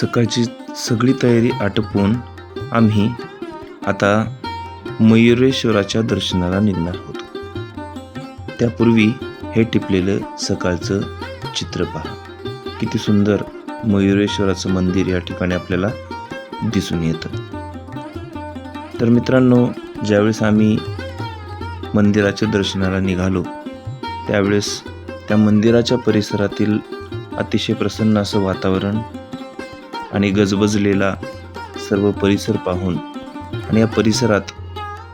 सकाळची सगळी तयारी आटपून आम्ही आता मयुरेश्वराच्या दर्शनाला निघणार होतो त्यापूर्वी हे टिपलेलं सकाळचं चित्र पहा. किती सुंदर मयुरेश्वराचं मंदिर या ठिकाणी आपल्याला दिसून येतं. तर मित्रांनो ज्यावेळेस आम्ही मंदिराच्या दर्शनाला निघालो त्यावेळेस त्या मंदिराच्या परिसरातील अतिशय प्रसन्न असं वातावरण आणि गजबजलेला सर्व परिसर पाहून आणि या परिसरात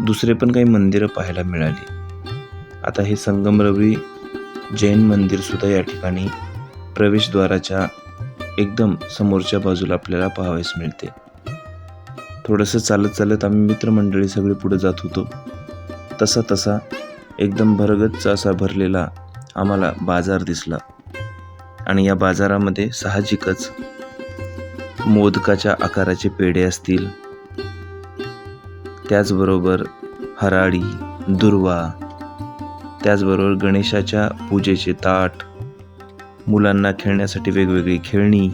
दुसरे पण काही मंदिरं पाहायला मिळाली. आता हे संगमरवरी जैन मंदिरसुद्धा या ठिकाणी प्रवेशद्वाराच्या एकदम समोरच्या बाजूला आपल्याला पाहावयास मिळते. थोडंसं चालत चालत आम्ही मित्रमंडळी सगळे पुढे जात होतो. तसा तसा एकदम भरगच्चा असा भरलेला आम्हाला बाजार दिसला. आणि या बाजारामध्ये साहजिकच मोदकाच्या आकाराचे पेढे असतील. त्याचबरोबर हराळी दुर्वा त्याचबरोबर गणेशाच्या पूजेचे ताट मुलांना खेळण्यासाठी वेगवेगळी खेळणी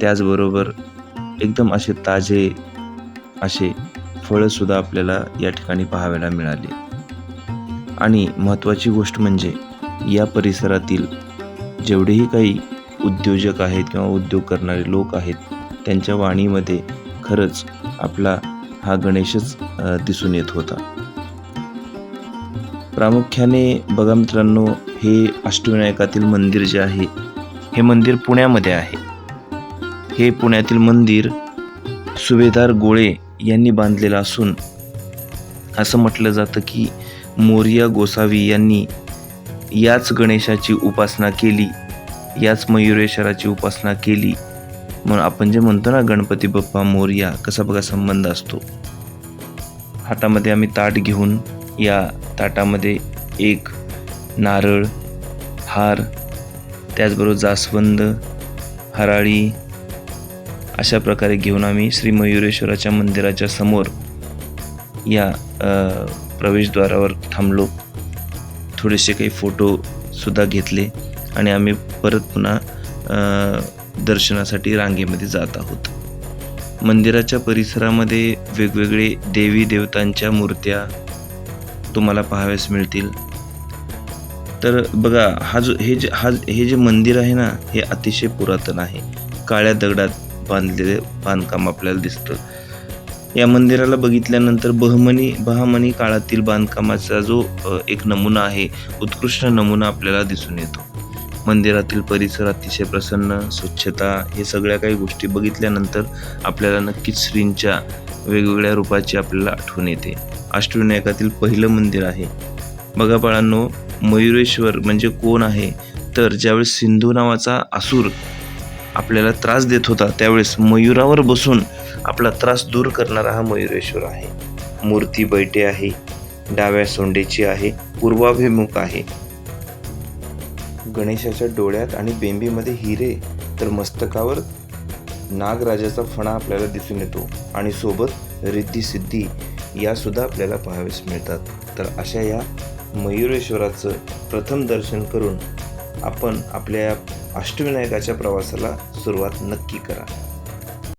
त्याचबरोबर एकदम असे ताजे असे फळंसुद्धा आपल्याला या ठिकाणी पाहायला मिळाली. आणि महत्त्वाची गोष्ट म्हणजे या परिसरातील जेवढेही काही उद्योजक आहेत किंवा उद्योग करणारे लोक आहेत त्यांच्या वाणीमध्ये खरंच आपला हा गणेशच दिसून येत होता. प्रामुख्याने बघा मित्रांनो हे अष्टविनायकातील मंदिर जे आहे हे मंदिर पुण्यामध्ये आहे. हे पुण्यातील मंदिर सुभेदार गोळे यांनी बांधलेलं असून असं म्हटलं जातं की मोरिया गोसावी यांनी याच गणेशाची उपासना केली. याच मयुरेश्वराची उपासना केली. म्हणून आपण जे म्हणतो ना गणपती बाप्पा मोर्या कसा बघा संबंध असतो. हातामध्ये आम्ही ताट घेऊन या ताटामध्ये एक नारळ हार त्याचबरोबर जास्वंद हराळी अशा प्रकारे घेऊन आम्ही श्री मयुरेश्वराच्या मंदिराच्या समोर या प्रवेशद्वारावर थांबलो. थोडेसे काही फोटोसुद्धा घेतले. आणि आम्ही परत पुन्हा दर्शनासाठी रांगेमध्ये जात आहोत. मंदिराच्या परिसरामध्ये वेगवेगळे देवी देवतांच्या मूर्त्या तुम्हाला पाहाव्यास मिळतील. तर बघा हा जो हे जे हा हे जे मंदिर आहे ना हे अतिशय पुरातन आहे. काळ्या दगडात बांधलेले बांधकाम आपल्याला दिसतं. या मंदिराला बघितल्यानंतर बहमनी बहामनी काळातील बांधकामाचा जो एक नमुना आहे उत्कृष्ट नमुना आपल्याला दिसून येतो. मंदिरातील परिसर अतिशय प्रसन्न स्वच्छता हे सगळ्या काही गोष्टी बघितल्यानंतर आपल्याला नक्कीच श्रींच्या वेगवेगळ्या रूपाची आपल्याला आठवण येते. अष्टविनायकातील पहिलं मंदिर आहे. बघा बाळांनो मयुरेश्वर म्हणजे कोण आहे? तर ज्यावेळेस सिंधू नावाचा असूर आपल्याला त्रास देत होता त्यावेळेस मयुरावर बसून आपला त्रास दूर करणारा हा मयुरेश्वर आहे. मूर्ती बैठे आहे डाव्या सोंडेची आहे पूर्वाभिमुख आहे. गणेशाच्या डोळ्यात आणि बेंबीमध्ये हिरे तर मस्तकावर नागराजाचा फणा आपल्याला दिसून येतो. आणि सोबत रिद्धी सिद्धी यासुद्धा आपल्याला पाहावेस मिळतात. तर अशा या मयुरेश्वराचं प्रथम दर्शन करून आपण आपल्या या अष्टविनायकाच्या प्रवासाला सुरुवात नक्की करा.